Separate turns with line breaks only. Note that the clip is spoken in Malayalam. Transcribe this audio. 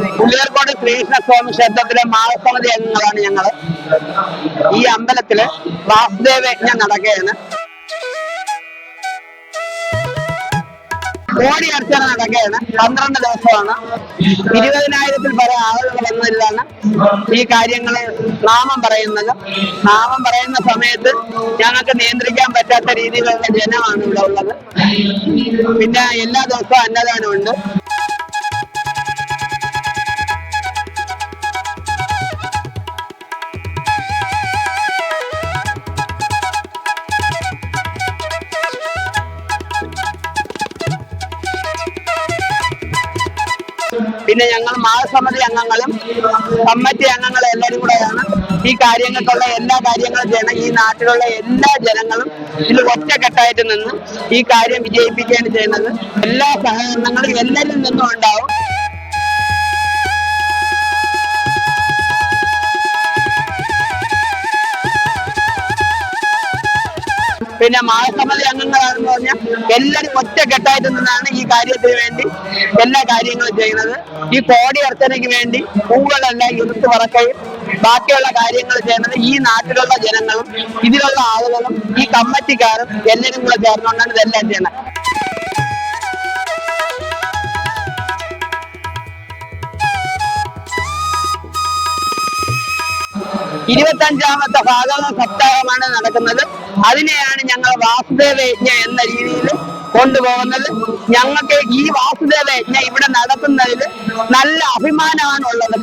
പുലിയർക്കോട് ശ്രീകൃഷ്ണസ്വാമി ക്ഷേത്രത്തിലെ മാസമതി അംഗങ്ങളാണ് ഞങ്ങൾ ഈ അമ്പലത്തിൽ വാസുദേവ യജ്ഞം നടക്കുകയാണ്. കോടി അർച്ചന നടക്കുകയാണ്. പന്ത്രണ്ട് ദിവസമാണ്. ഇരുപതിനായിരത്തിൽ പല ആളുകൾ വന്നതിലാണ് ഈ കാര്യങ്ങൾ നാമം പറയുന്നത്. നാമം പറയുന്ന സമയത്ത് ഞങ്ങൾക്ക് നിയന്ത്രിക്കാൻ പറ്റാത്ത രീതിയിലുള്ള ജനമാണ് ഇവിടെ ഉള്ളത്. പിന്നെ എല്ലാ ദിവസവും അന്നദാനമുണ്ട്. പിന്നെ ഞങ്ങൾ മഹാസമിതി അംഗങ്ങളും കമ്മിറ്റി അംഗങ്ങളും എല്ലാവരും കൂടെയാണ്. ഈ കാര്യങ്ങൾക്കുള്ള എല്ലാ കാര്യങ്ങളും ചെയ്യണം. ഈ നാട്ടിലുള്ള എല്ലാ ജനങ്ങളും ഇതിൽ ഒറ്റക്കെട്ടായിട്ട് നിന്ന് ഈ കാര്യം വിജയിപ്പിക്കുകയാണ് ചെയ്യുന്നത്. എല്ലാ സഹകരണങ്ങളും എല്ലാവരും നിന്നും ഉണ്ടാവും. പിന്നെ മഹാസമിതി അംഗങ്ങളാണെന്ന് പറഞ്ഞാൽ എല്ലാവരും ഒറ്റക്കെട്ടായിട്ട് നിന്നാണ് ഈ കാര്യത്തിന് വേണ്ടി എല്ലാ കാര്യങ്ങളും ചെയ്യുന്നത്. ഈ കോടി അർച്ചനയ്ക്ക് വേണ്ടി പൂവുകളെല്ലാം ഇരുത്ത് പറക്കുകയും ബാക്കിയുള്ള കാര്യങ്ങൾ ചെയ്യുന്നത് ഈ നാട്ടിലുള്ള ജനങ്ങളും ഇതിലുള്ള ആളുകളും ഈ കമ്മിറ്റിക്കാരും എല്ലാവരും കൂടെ ചേർന്നുകൊണ്ടാണ് ഇതെല്ലാം ചെയ്യുന്നത്. ഇരുപത്തഞ്ചാമത്തെ ഭാഗവത സപ്താഹമാണ് നടക്കുന്നത്. അതിനെയാണ് ഞങ്ങൾ വാസുദേവ യജ്ഞ എന്ന രീതിയിൽ കൊണ്ടുപോകുന്നത്. ഞങ്ങൾക്ക് ഈ വാസുദേവ യജ്ഞ ഇവിടെ നടത്തുന്നതിൽ നല്ല അഭിമാനമാണ് ഉള്ളത്